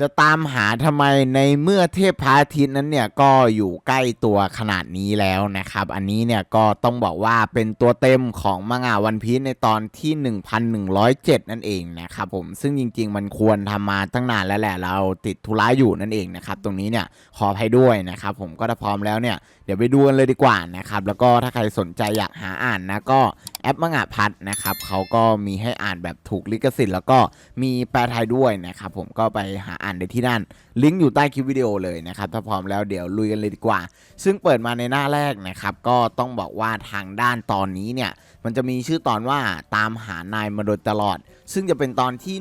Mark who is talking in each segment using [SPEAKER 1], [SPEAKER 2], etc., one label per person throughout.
[SPEAKER 1] จะตามหาทำไมในเมื่อเทพพระอาทิตย์นั้นเนี่ยก็อยู่ใกล้ตัวขนาดนี้แล้วนะครับ อันนี้เนี่ยก็ต้องบอกว่าเป็นตัวเต็มของมังงะวันพีชในตอนที่ 1107 นั่นเองนะครับผมซึ่งจริง ๆ มันควรทำมาตั้งนานแล้วแหละเราติดธุระอยู่นั่นเองนะครับตรงนี้เนี่ยขออภัยด้วยนะครับผมก็ถ้าพร้อมแล้วเนี่ยเดี๋ยวไปดูกันเลยดีกว่านะครับ แล้วก็ถ้าใครสนใจอยากหาอ่านนะก็แอปมังงะพัดนะครับเขาก็มีให้อ่านแบบถูกลิขสิทธิ์แล้วก็มีแปลไทยด้วยนะครับผมก็ไปหาอ่านได้ที่นั่น ลิงก์อยู่ใต้คลิปวิดีโอเลยนะครับ ถ้าพร้อมแล้วเดี๋ยวลุยกันเลยดีกว่า ซึ่งเปิดมาในหน้าแรกนะครับ ก็ต้องบอกว่าทางด้านตอนนี้เนี่ย มันจะมีชื่อตอนว่าตามหานายมาโดยตลอด ซึ่งจะเป็นตอนที่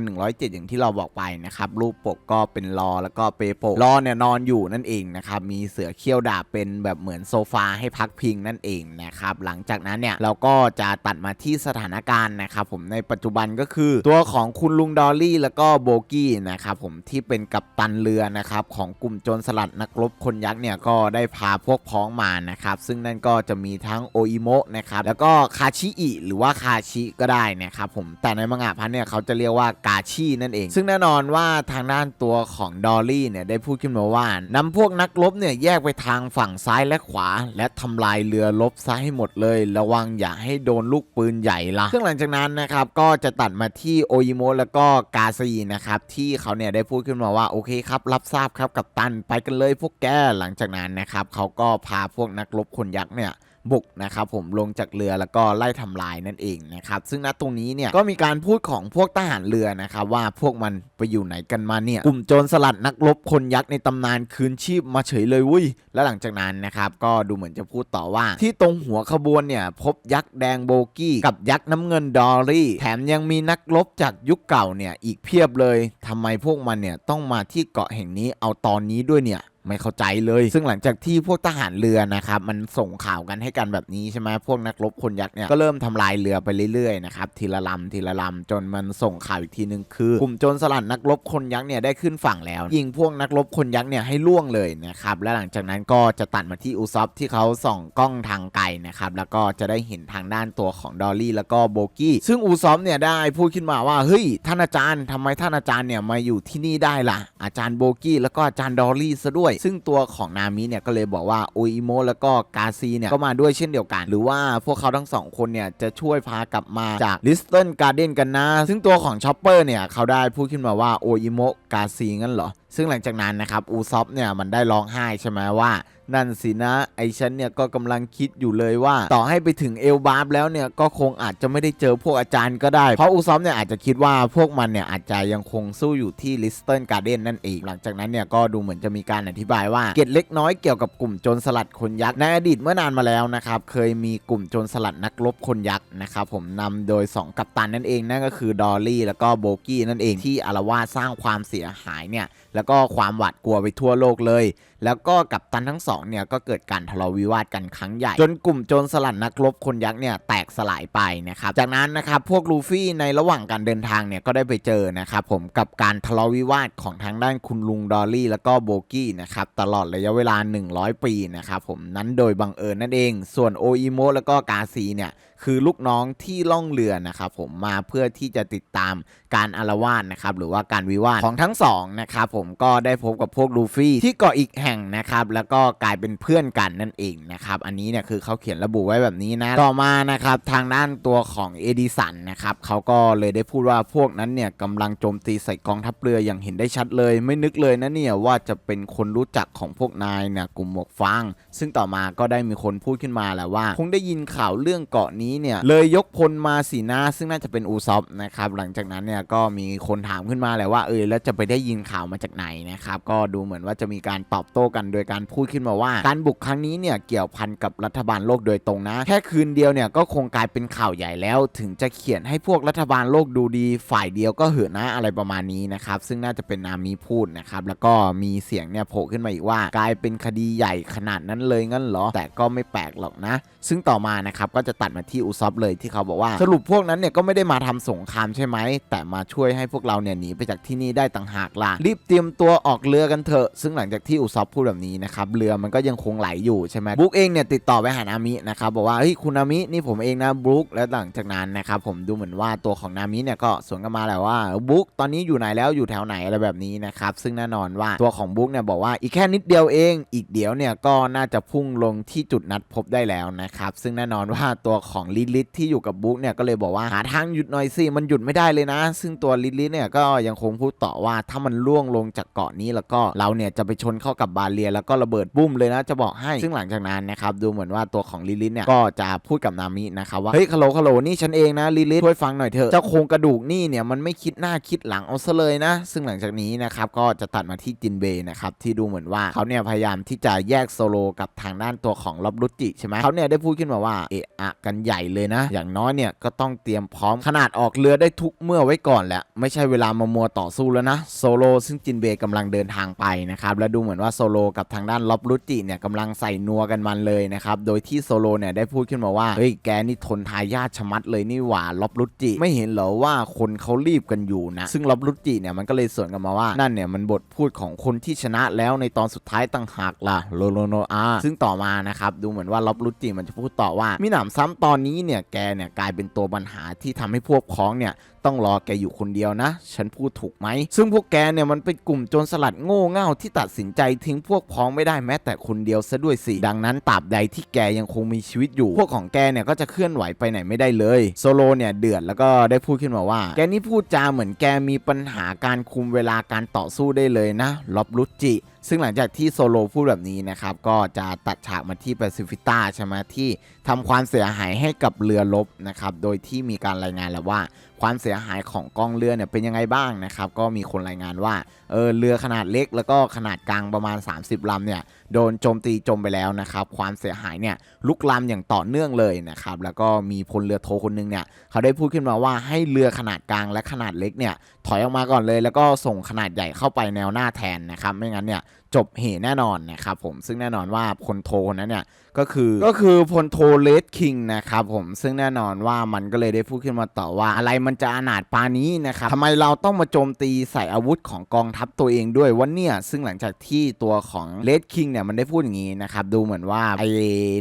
[SPEAKER 1] 1107 อย่างที่เราบอกไปนะครับ รูปปกก็เป็นลอแล้วก็เปโปลอเนี่ยนอนอยู่นั่นเองนะครับ มีเสือเขี้ยวดาบเป็นแบบเหมือนโซฟาให้พักพิงนั่นเองนะครับ หลังจากนั้นเนี่ยเราก็จะตัดมาที่สถานการณ์นะครับผมในปัจจุบันก็คือ ตัวของคุณลุงดอลลี่แล้วก็โบกี้นะครับผมที่เป็นกัปตันเรือนะครับของกลุ่มโจรสลัดนักรบคนยักษ์เนี่ยก็ได้พาพวกพ้องมานะครับซึ่งนั่นก็จะมีทั้งโออิโมะนะครับแล้วก็คาชิอิหรือว่าคาชิก็ได้นะครับผมแต่ในมังงะพันเนี่ยเขาจะเรียกว่ากาชินั่นเอง ซึ่งแน่นอนว่าทางด้านตัวของดอลลี่เนี่ยได้พูดขึ้นมาว่านำพวกนักรบเนี่ยแยกไปทางฝั่งซ้ายและขวา และทำลายเรือรบซะให้หมดเลย ระวังอย่าให้โดนลูกปืนใหญ่ละซึ่งหลังจากนั้นนะครับก็จะตัดมาที่โออิโมะแล้วก็กาซีนะครับที่เขาเนี่ยได้พูดขึ้นมาว่าโอเคครับรับทราบครับกับตันไปกันเลยพวกแกหลังจากนั้นนะครับเขาก็พาพวกนักรบคนยักษ์เนี่ย บุกนะครับผมลงจากเรือแล้วก็ไล่ทำลายนั่นเองนะครับซึ่งณตรงนี้เนี่ยก็มีการพูดของพวกทหารเรือนะครับว่าพวกมันไปอยู่ไหนกันมาเนี่ยกลุ่มโจรสลัดนักรบคนยักษ์ในตำนานคืนชีพมาเฉยเลยวุ้ยและหลังจากนั้นนะครับก็ดูเหมือนจะพูดต่อว่า ที่ตรงหัวขบวนเนี่ยพบยักษ์แดงโบกี้กับยักษ์น้ำเงินดอลลี่ แถมยังมีนักรบจากยุคเก่าเนี่ยอีกเพียบเลยทำไมพวกมันเนี่ยต้องมาที่เกาะแห่งนี้เอาตอนนี้ด้วยเนี่ย ไม่เข้าใจเลย ซึ่งหลังจากที่พวกทหารเรือนะครับมันส่งข่าวกันให้กันแบบนี้ใช่ไหมพวกนักรบคนยักษ์เนี่ยก็เริ่มทำลายเรือไปเรื่อยๆนะครับทีละลำทีละลำจนมันส่งข่าวอีกทีนึงคือกลุ่มโจรสลัดนักรบคนยักษ์เนี่ยได้ขึ้นฝั่งแล้ว ยิงพวกนักรบคนยักษ์เนี่ยให้ล่วงเลยนะครับและหลังจากนั้นก็จะตัดมาที่อุซอฟที่เขาส่องกล้องทางไกลนะครับแล้วก็จะได้เห็นทางด้านตัวของดอลลี่แล้วก็โบกี้ซึ่งอูซอฟเนี่ยได้พูดขึ้นมาว่าเฮ้ยท่านอาจารย์ทำไมท่านอาจารย์เนี่ยมาอยู่ที่นี่ได้ล่ะ อาจารย์โบกี้แล้วก็อาจารย์ดอลลี่ซะด้วยซึ่งตัวของนามิเนี่ยก็เลยบอกว่าโออิโมะแล้วก็กาซีเนี่ยก็มาด้วยเช่นเดียวกัน หรือว่าพวกเขาทั้งสองคนเนี่ยจะช่วยพากลับมาจากลิสตันการ์เดนกันนะ ซึ่งตัวของชอปเปอร์เนี่ยเขาได้พูดขึ้นมาว่าโออิโมะกาซีงั้นเหรอซึ่งหลังจากนั้นนะครับอูซอฟเนี่ยมันได้ร้องไห้ใช่ไหมว่า นั่นสินะ ไอฉันเนี่ยก็กำลังคิดอยู่เลยว่า ต่อให้ไปถึงเอลบาร์แล้วเนี่ยก็คงอาจจะไม่ได้เจอพวกอาจารย์ก็ได้ เพราะอูซอฟเนี่ยอาจจะคิดว่าพวกมันเนี่ยอาจจะยังคงสู้อยู่ที่ลิสตันการ์เดนนั่นเอง หลังจากนั้นเนี่ยก็ดูเหมือนจะมีการอธิบายว่าเกร็ดเล็กน้อยเกี่ยวกับกลุ่มโจรสลัดคนยักษ์ในอดีตเมื่อนานมาแล้วนะครับเคยมีกลุ่มโจรสลัดนักรบคนยักษ์นะครับผมนำโดย 2 กัปตันนั่นเองนั่นก็คือดอลลี่แล้วก็โบกี้นั่นเองที่อารวาสสร้างความเสียหายเนี่ย แล้วก็ความหวาดกลัวไปทั่วโลกเลย แล้วก็กัปตันทั้งสองเนี่ยก็เกิดการทะเลาะวิวาทกันครั้งใหญ่ จนกลุ่มโจรสลัดนักรบคนยักษ์เนี่ยแตกสลายไปนะครับ จากนั้นนะครับพวกลูฟี่ในระหว่างการเดินทางเนี่ยก็ได้ไปเจอนะครับผมกับการทะเลาะวิวาทของทางด้านคุณลุงดอลลี่แล้วก็โบกี้นะครับตลอดระยะเวลา 100 ปีนะครับผมนั้นโดยบังเอิญนั่นเอง ส่วนโออิโมะแล้วก็กาซีเนี่ย คือลูกน้องที่ล่องเรือนะครับผมมาเพื่อที่จะติดตามการอารวาสนะครับหรือว่าการวิวาทของทั้งสองนะครับผมก็ได้พบกับพวกลูฟี่ที่เกาะอีกแห่งนะครับแล้วก็กลายเป็นเพื่อนกันนั่นเองนะครับอันนี้เนี่ยคือเขาเขียนระบุไว้แบบนี้นะต่อมานะครับทางด้านตัวของเอดิสันนะครับเขาก็เลยได้พูดว่าพวกนั้นเนี่ยกำลังโจมตีใส่กองทัพเรืออย่างเห็นได้ชัดเลย ไม่นึกเลยนะเนี่ยว่าจะเป็นคนรู้จักของพวกนายเนี่ยกลุ่มหมวกฟางซึ่งต่อมาก็ได้มีคนพูดขึ้นมาแหละว่า คงได้ยินข่าวเรื่องเกาะนี้เนี่ยเลยยกพลมาสีนะซึ่งน่าจะเป็นอูซอฟนะครับหลังจากนั้นเนี่ยก็มีคนถามขึ้นมาแหละว่าเออแล้วจะไปได้ยินข่าวมาจากไหนนะครับก็ดูเหมือนว่าจะมีการตอบโต้กันโดยการพูดขึ้นมาว่า การบุกครั้งนี้เนี่ยเกี่ยวพันกับรัฐบาลโลกโดยตรงนะ แค่คืนเดียวเนี่ยก็คงกลายเป็นข่าวใหญ่แล้ว ถึงจะเขียนให้พวกรัฐบาลโลกดูดี ฝ่ายเดียวก็เหอนะอะไรประมาณนี้นะครับซึ่งน่าจะเป็นนามีพูดนะครับแล้วก็มีเสียงเนี่ยโผล่ขึ้นมาอีกว่า กลายเป็นคดีใหญ่ขนาดนั้นเลยงั้นเหรอแต่ก็ไม่แปลกหรอกนะ ซึ่งต่อมานะครับก็จะตัดมาที่อุซอฟเลยที่เขาบอกว่า สรุปพวกนั้นเนี่ยก็ไม่ได้มาทำสงครามใช่ไหม แต่มาช่วยให้พวกเราเนี่ยหนีไปจากที่นี่ได้ต่างหากล่ะรีบเตรียมตัวออกเรือกันเถอะซึ่งหลังจากที่อุซอฟพูดแบบนี้นะครับเรือมันก็ยังคงไหลอยู่ใช่ไหมบุ๊กเองเนี่ยติดต่อไปหานามินะครับบอกว่าเฮ้ยคุณนามินี่ผมเองนะบุ๊กและหลังจากนั้นนะครับผมดูเหมือนว่าตัวของนามิเนี่ยก็สวนกลันมาแหละว่าบุ๊กตอนนี้อยู่ไหนแล้วอยู่แถวไหนอะไรแบบนี้นะครับซึ่งแน่นอนว่าตัวของบุ๊กเนี่ยบอกว่าอีกแค่นิดเดียวเอง อีกเดี๋ยวเนี่ยก็น่าจะพุ่งลงที่จุดนัดพบได้แล้วนะครับซึ่งแน่นอนว่าตัวของลิลิทที่อยู่กับบุ๊กเนี่ยก็เลยบอกว่าหาทางหยุดหน่อยสิมันหยุดไม่ได้เลยนะ ซึ่งตัวลิลิทเนี่ยก็ยังคงพูดต่อว่าถ้ามันล่วงลงจากเกาะนี้แล้วก็เราเนี่ยจะไปชนเข้ากับบาเรีย แล้วก็ระเบิดบุ้มเลยนะจะบอกให้ซึ่งหลังจากนั้นนะครับดูเหมือนว่าตัวของลิลิทเนี่ยก็จะพูดกับนามินะครับว่าเฮ้ยคาโลคาโลนี่ฉันเองนะลิลิทช่วยฟังหน่อยเถอะเจ้าโครงกระดูกนี่เนี่ยมันไม่คิดหน้าคิดหลังเอาซะเลยนะ ซึ่งหลังจากนี้นะครับก็จะตัดมาที่จินเบย์นะครับที่ดูเหมือนว่าเขาเนี่ยพยายามที่จะแยกโซโลกับทางด้านตัวของลอบรุจิใช่ไหมเขาเนี่ยได้พูดขึ้นมาว่าเอะอะกันใหญ่เลยนะ อย่างน้อยเนี่ยก็ต้องเตรียมพร้อมขนาดออกเรือได้ทุกเมื่อไว้ก่อนแหละไม่ใช่เวลามามัวต่อสู้แล้วนะโซโลซึ่งจินเบย์กำลังเดินทางไปนะครับและดูเหมือนว่าโซโลกับทางด้านล็อบรุจิเนี่ยกำลังใส่นัวกันมันเลยนะครับโดยที่โซโลเนี่ยได้พูดขึ้นมาว่าเฮ้ยแกนี่ทนทายาทชมัดเลยนี่หว่าล็อบรุจิไม่เห็นเหรอว่าคนเขารีบกันอยู่นะ ซึ่งล็อบรุจิเนี่ยมันก็เลยสวนกันมาว่านั่นเนี่ยมันบทพูดของคนที่ชนะแล้วในตอนสุดท้ายต่างหากล่ะโลโลโนอาซึ่งต่อมานะครับดูเหมือนว่าล็อบรุจิมันจะพูดต่อว่ามิหนำซ้ำตอนนี้เนี่ยแกเนี่ยกลายเป็นตัวปัญหาที่ทำให้พวกพ้องเนี่ยต้องรอแกอยู่คนเดียวนะ ฉันพูดถูกไหม ซึ่งพวกแกเนี่ยมันเป็นกลุ่มโจรสลัดโง่เง่าที่ตัดสินใจทิ้งพวกพ้องไม่ได้แม้แต่คนเดียวซะด้วยสิ ดังนั้นตราบใดที่แกยังคงมีชีวิตอยู่ พวกของแกเนี่ยก็จะเคลื่อนไหวไปไหนไม่ได้เลยโซโลเนี่ยเดือดแล้วก็ได้พูดขึ้นมาว่า แกนี่พูดจาเหมือนแกมีปัญหาการคุมเวลาการต่อสู้ได้เลยนะ ลอบลุจิ ซึ่งหลังจากที่โซโลพูดแบบนี้นะครับ ก็จะตัดฉากมาที่แปซิฟิต้าใช่ไหมที่ทำความเสียหายให้กับเรือลบนะครับ โดยที่มีการรายงานแล้วว่าความเสียหายของกองเรือเนี่ยเป็นยังไงบ้างนะครับก็มีคนรายงานว่าเออเรือขนาดเล็ก แล้วก็ขนาดกลางประมาณ 30ลำเนี่ยโดนโจมตีจมไปแล้วนะครับความเสียหายเนี่ยลุกลามอย่างต่อเนื่องเลยนะครับแล้วก็มีพลเรือโทคนหนึงเนี่ยเขาได้พูดขึ้นมาว่าให้เรือขนาดกลางและขนาดเล็กเนี่ยถอยออกมาก่อนเลย แล้วก็ส่งขนาดใหญ่เข้าไปแนวหน้าแทนนะครับไม่งั้นเนี่ยจบเหแน่นอนนะครับผมซึ่งแน่นอนว่าพลโทคนนั้นเนี่ยก็คือก็คือพลโทเลดคิงนะครับผมซึ่งแน่นอนว่ามันก็เลยได้พูดขึ้นมาต่อว่าอะไรมันจะอนาถปานี้นะครับทำไมเราต้องมาโจมตีใส่อาวุธของกองทัพตัวเองด้วยวันเนี่ยซึ่งหลังจากที่ตัวของเลดคิงเนี่ยมันได้พูดอย่างนี้นะครับดูเหมือนว่าไอ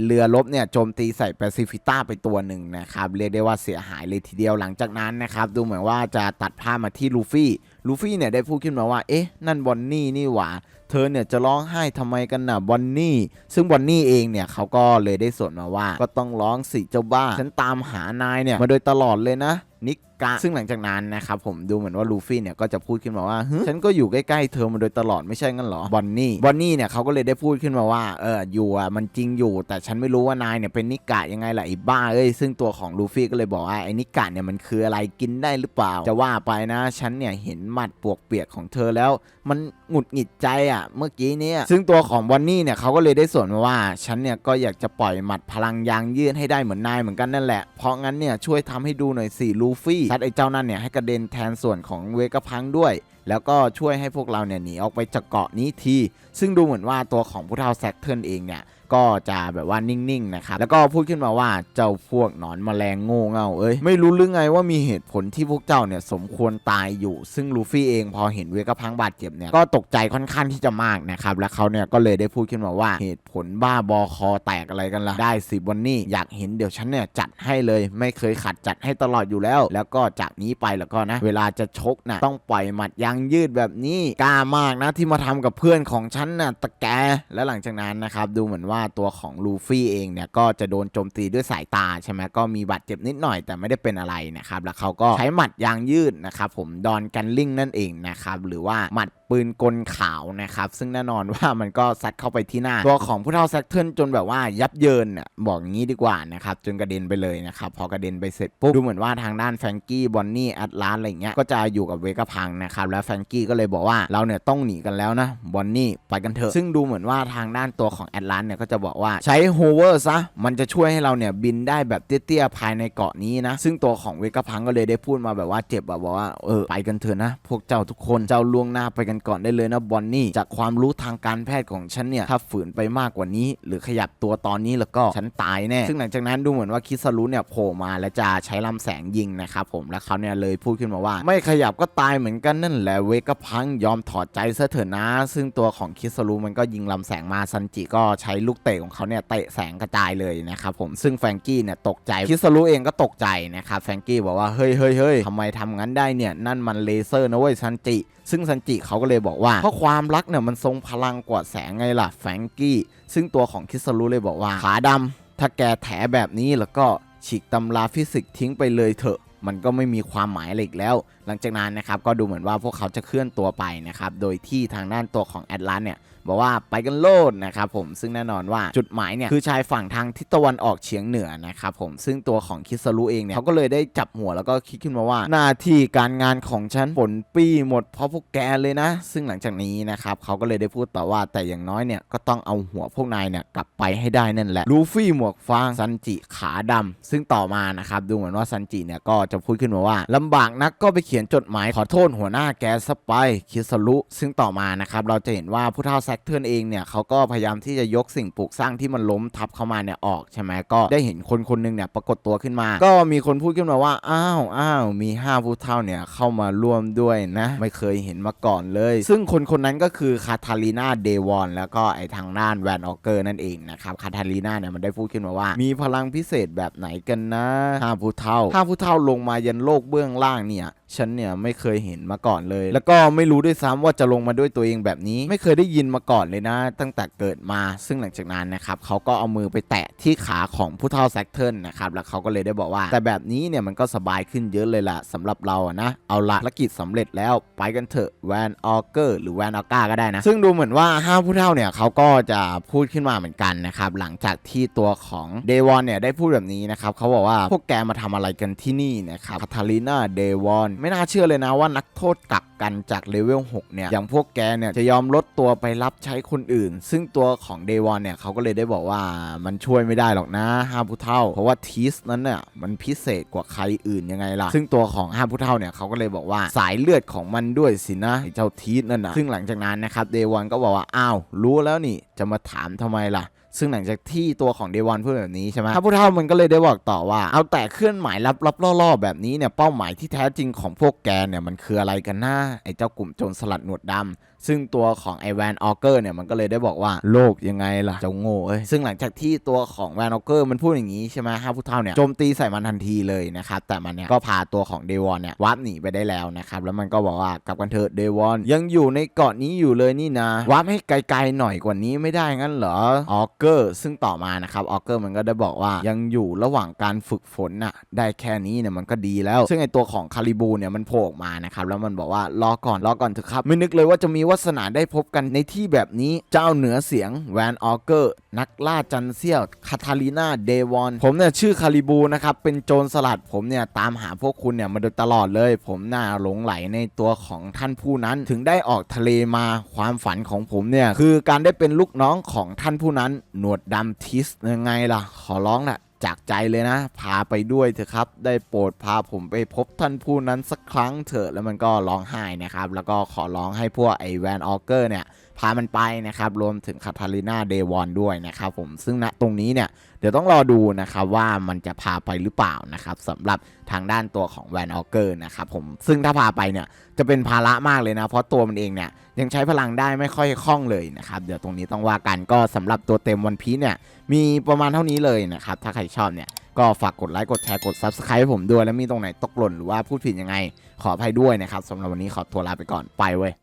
[SPEAKER 1] เรือรบเนี่ยโจมตีใส่แปซิฟิต้าไปตัวหนึ่งนะครับเรียกได้ว่าเสียหายเลยทีเดียวหลังจากนั้นนะครับดูเหมือนว่าจะตัดภาพมาที่ลูฟี่ลูฟี่เนี่ยได้พูดขึ้นมาว่า เอ๊ะ นั่นบอนนี่นี่หว่า เธอเนี่ยจะร้องไห้ทำไมกันน่ะบอนนี่ ซึ่งบอนนี่เองเนี่ยเขาก็เลยได้สวนมาว่า ก็ต้องร้องสิเจ้าบ้า ฉันตามหานายเนี่ยมาโดยตลอดเลยนะ นิกกะซึ่งหลังจากนั้นนะครับผมดูเหมือนว่าลูฟี่เนี่ยก็จะพูดขึ้นมาว่าฮึฉันก็อยู่ใกล้ๆเธอมาโดยตลอดไม่ใช่งั้นเหรอบอนนี่บอนนี่เนี่ยเขาก็เลยได้พูดขึ้นมาว่าเอออยู่อะมันจริงอยู่แต่ฉันไม่รู้ว่านายเนี่ยเป็นนิกะยังไงล่ะไอ้บ้าเอ้ยซึ่งตัวของลูฟี่ก็เลยบอกว่าไอ้นิกะเนี่ยมันคืออะไรกินได้หรือเปล่า จะว่าไปนะฉันเนี่ยเห็นหมัดปวกเปียกของเธอแล้ว มันหงุดหงิดใจอะเมื่อกี้เนี่ยซึ่งตัวของบอนนี่เนี่ยเขาก็เลยได้สวนมาว่าฉันเนี่ยก็อยากจะปล่อยหมัดพลังยางยืดให้ได้เหมือนนายเหมือนกันนั่นแหละเพราะงั้นเนี่ยช่วยทำให้ดูหน่อยสิลูฟี่ซัดไอ้เจ้านั่นเนี่ยให้กระเด็นแทนส่วนของเวกพังด้วย แล้วก็ช่วยให้พวกเราเนี่ยหนีออกไปจากเกาะนี้ที ซึ่งดูเหมือนว่าตัวของผู้เฒ่าแซกเทิร์นเองเนี่ย ก็จะแบบว่านิ่งๆนะครับแล้วก็พูดขึ้นมาว่าเจ้าพวกหนอนแมลงโง่เง่าเอ้ยไม่รู้หรือไงว่ามีเหตุผลที่พวกเจ้าเนี่ยสมควรตายอยู่ ซึ่งลูฟี่เองพอเห็นเวกพังบาดเจ็บเนี่ยก็ตกใจค่อนข้างที่จะมากนะครับและเขาเนี่ยก็เลยได้พูดขึ้นมาว่าเหตุผลบ้าบอคอแตกอะไรกันล่ะได้สิวันนี้อยากเห็นเดี๋ยวฉันเนี่ยจัดให้เลยไม่เคยขัดจัดให้ตลอดอยู่แล้ว แล้วก็จากนี้ไปแล้วก็นะ เวลาจะชกนะต้องปล่อยหมัดยางยืดแบบนี้กล้ามากนะที่มาทำกับเพื่อนของฉันน่ะตะแก และหลังจากนั้นนะครับดูเหมือนว่าตัวของลูฟี่เองเนี่ยก็จะโดนโจมตีด้วยสายตาใช่ไหมก็มีบาดเจ็บนิดหน่อยแต่ไม่ได้เป็นอะไรนะครับแล้วเขาก็ใช้หมัดยางยืดนะครับผมดอนกันลิงนั่นเองนะครับหรือว่าหมัดปืนกลขาวนะครับ ซึ่งแน่นอนว่ามันก็ซัดเข้าไปที่หน้า ตัวของผู้เฒ่าแซกเทิร์นจนแบบว่ายับเยินน่ะบอกงี้ดีกว่านะครับ จนกระเด็นไปเลยนะครับ พอกระเด็นไปเสร็จปุ๊บ ดูเหมือนว่าทางด้านแฟรงกี้บอนนี่แอตลาสอะไรเงี้ยก็จะอยู่กับเวกพังนะครับ แล้วแฟรงกี้ก็เลยบอกว่าเราเนี่ยต้องหนีกันแล้วนะบอนนี่ไปกันเถอะซึ่งดูเหมือนว่าทางด้านตัวของแอตลาสเนี่ยก็จะบอกว่าใช้โฮเวอร์ซะมันจะช่วยให้เราเนี่ยบินได้แบบเตี้ยๆภายในเกาะนี้นะซึ่งตัวของเวกพังก็เลยได้พูดมาแบบว่าเจ็บแบบว่าเออไปกันเถอะนะ พวกเจ้าทุกคนเจ้าล่วงหน้าไปกันก่อนได้เลยนะบอนนี่จากความรู้ทางการแพทย์ของฉันเนี่ยถ้าฝืนไปมากกว่านี้ หรือขยับตัวตอนนี้แล้วก็ฉันตายแน่ซึ่งหลังจากนั้นดูเหมือนว่าคิสรุเนี่ยโผล่มาและจะใช้ลำแสงยิงนะครับผมและเขาเนี่ยเลยพูดขึ้นมาว่า ไม่ขยับก็ตายเหมือนกันนั่นแหละเวก็พังยอมถอดใจซะเถอะนะ ซึ่งตัวของคิสรุมันก็ยิงลำแสงมาซันจิก็ใช้ลูกเตะของเขาเนี่ยเตะแสงกระจายเลยนะครับผมซึ่งแฟรงกี้เนี่ยตกใจคิสรุเองก็ตกใจนะครับแฟรงกี้บอกว่าเฮ้ยเฮ้ยเฮ้ยทำไมทำงั้นได้เนี่ยนั่นมันเลเซอร์นะเว้ยซันจิ ซึ่งซันจิเขาก็เลยบอกว่าเพราะความรักเนี่ยมันทรงพลังกว่าแสงไงล่ะแฟรงกี้ ซึ่งตัวของคิสรุเลยบอกว่าขาดำถ้าแกแถแบบนี้แล้วก็ฉีกตำราฟิสิกส์ทิ้งไปเลยเถอะมันก็ไม่มีความหมายอะไรอีกแล้ว หลังจากนั้นนะครับก็ดูเหมือนว่าพวกเขาจะเคลื่อนตัวไปนะครับ โดยที่ทางด้านตัวของแอตแลนเนี่ย บอกว่าไปกันโลดนะครับผมซึ่งแน่นอนว่าจุดหมายเนี่ยคือชายฝั่งทางทิศตะวันออกเฉียงเหนือนะครับผมซึ่งตัวของคิสรุเองเนี่ยเขาก็เลยได้จับหัวแล้วก็คิดขึ้นมาว่า หน้าที่การงานของฉันผลปี้หมดเพราะพวกแกเลยนะ ซึ่งหลังจากนี้นะครับเขาก็เลยได้พูดต่อว่าแต่อย่างน้อยเนี่ยก็ต้องเอาหัวพวกนายเนี่ยกลับไปให้ได้นั่นแหละลูฟี่หมวกฟางซันจิขาดำซึ่งต่อมานะครับดูเหมือนว่าซันจิเนี่ยก็จะพูดขึ้นมาว่าลำบากนักก็ไปเขียนจดหมายขอโทษหัวหน้าแกซะไปคิสรุซึ่งต่อมานะครับเราจะเห็นว่าผู้เฒ่าแซกเทิร์นเองเนี่ยเขาก็พยายามที่จะยกสิ่งปลูกสร้างที่มันล้มทับเข้ามาเนี่ยออกใช่ไหมก็ได้เห็นคนคนหนึงเนี่ยปรากฏตัวขึ้นมา ก็มีคนพูดขึ้นมาว่าอ้าวอ้าวมีห้าผู้เฒ่าเนี่ยเข้ามาร่วมด้วยนะ ไม่เคยเห็นมาก่อนเลย ซึ่งคนคนนั้นก็คือคาทาลีนาเดวอนแล้วก็ไอทางด้านแวนออเกอร์นั่นเองนะครับคาทาลีนาเนี่ยมันได้พูดขึ้นมาว่า มีพลังพิเศษแบบไหนกันนะห้าผู้เฒ่าห้าผู้เฒ่าลงมายันโลกเบื้องล่างเนี่ย ฉันเนี่ยไม่เคยเห็นมาก่อนเลย แล้วก็ไม่รู้ด้วยซ้ำว่าจะลงมาด้วยตัวเองแบบนี้ ไม่เคยได้ยินมาก่อนเลยนะ ตั้งแต่เกิดมา ซึ่งหลังจากนั้นนะครับเขาก็เอามือไปแตะที่ขาของผู้เฒ่าแซกเทิลนะครับแล้วเขาก็เลยได้บอกว่า แต่แบบนี้เนี่ยมันก็สบายขึ้นเยอะเลยล่ะสำหรับเราอะนะเอาละภารกิจสำเร็จแล้วไปกันเถอะแวนออเกอร์หรือแวนออก้าก็ได้นะซึ่งดูเหมือนว่าห้าผู้เฒ่าเนี่ยเขาก็จะพูดขึ้นมาเหมือนกันนะครับหลังจากที่ตัวของเดวอนเนี่ยได้พูดแบบนี้นะครับเขาบอกว่าพวกแกมาทำอะไรกันที่นี่นะครับคาทาลีนาเดวอนไม่น่าเชื่อเลยนะว่านักโทษกักกันจากเลเวล6เนี่ยอย่างพวกแกเนี่ยจะยอมลดตัวไปรับใช้คนอื่น ซึ่งตัวของเดวอนเนี่ยเขาก็เลยได้บอกว่ามันช่วยไม่ได้หรอกนะห้าผู้เฒ่า เพราะว่าทีสนั้นเนี่ยมันพิเศษกว่าใครอื่นยังไงล่ะ ซึ่งตัวของห้าผู้เฒ่าเนี่ยเขาก็เลยบอกว่าสายเลือดของมันด้วยสินะเจ้าทีสนั่นนะซึ่งหลังจากนั้นนะครับเดวอนก็บอกว่าอ้าวรู้แล้วนี่จะมาถามทำไมล่ะ ซึ่งหลังจากที่ตัวของเดวอนพูดแบบนี้ใช่ไหมพระพุทธเจ้ามันก็เลยได้บอกต่อว่า เอาแต่เคลื่อนหมายลับลับล่อๆแบบนี้เนี่ยเป้าหมายที่แท้จริงของพวกแกเนี่ยมันคืออะไรกันนะไอ้เจ้ากลุ่มโจรสลัดหนวดดำ ซึ่งตัวของไอแวนออเกอร์เนี่ยมันก็เลยได้บอกว่าโลกยังไงล่ะเจ้าโง่เอ้ยซึ่งหลังจากที่ตัวของแวนออเกอร์มันพูดอย่างนี้ใช่ไหมห้าผู้เท่าเนี่ยโจมตีใส่มันทันทีเลยนะครับแต่มันเนี่ยก็พาตัวของเดวอนเนี่ยวาร์ปหนีไปได้แล้วนะครับแล้วมันก็บอกว่ากลับกันเถอะเดวอนยังอยู่ในเกาะนี้อยู่เลยนี่นะวาร์ปให้ไกลๆหน่อยกว่านี้ไม่ได้งั้นเหรอออเกอร์ซึ่งต่อมานะครับออเกอร์มันก็ได้บอกว่ายังอยู่ระหว่างการฝึกฝนน่ะได้แค่นี้เนี่ยมันก็ดีแล้ว ซึ่งไอตัวของคาริบูเนี่ยมันโผล่ออกมานะครับแล้วมันบอกว่ารอก่อนรอก่อนเถอะครับไม่นึกเลยว่าจะมีวาสนาได้พบกันในที่แบบนี้เจ้าเหนือเสียงแวนออเกอร์ นักล่าจันเซียวคาทาลีนาเดวอน ผมเนี่ยชื่อคาริบูนะครับ เป็นโจรสลัดผมเนี่ยตามหาพวกคุณเนี่ยมาโดยตลอดเลย ผมน่าหลงไหลในตัวของท่านผู้นั้น ถึงได้ออกทะเลมาความฝันของผมเนี่ยคือการได้เป็นลูกน้องของท่านผู้นั้น หนวดดำทิสยังไงล่ะ ขอร้องแหละ จากใจเลยนะ พาไปด้วยเถอะครับ ได้โปรดพาผมไปพบท่านผู้นั้นสักครั้งเถอะแล้วมันก็ร้องไห้นะครับ แล้วก็ขอร้องให้พวกไอแวนออเกอร์เนี่ย พามันไปนะครับ รวมถึงคาทาลินาเดวอนด้วยนะครับผมซึ่งณตรงนี้เนี่ยเดี๋ยวต้องรอดูนะครับว่ามันจะพาไปหรือเปล่านะครับสำหรับทางด้านตัวของแวนออเกอร์นะครับผมซึ่งถ้าพาไปเนี่ยจะเป็นภาระมากเลยนะ เพราะตัวมันเองเนี่ยยังใช้พลังได้ไม่ค่อยคล่องเลยนะครับเดี๋ยวตรงนี้ต้องว่ากันก็สำหรับตัวเต็มวันพีเนี่ยมีประมาณเท่านี้เลยนะครับถ้าใครชอบเนี่ยก็ฝากกดไลค์กดแชร์กด Subscribe ให้ผมด้วย แล้วมีตรงไหนตกหล่นหรือว่าพูดผิดยังไง ขออภัยด้วยนะครับสำหรับวันนี้ขอตัวลาไปก่อนไปเว้ย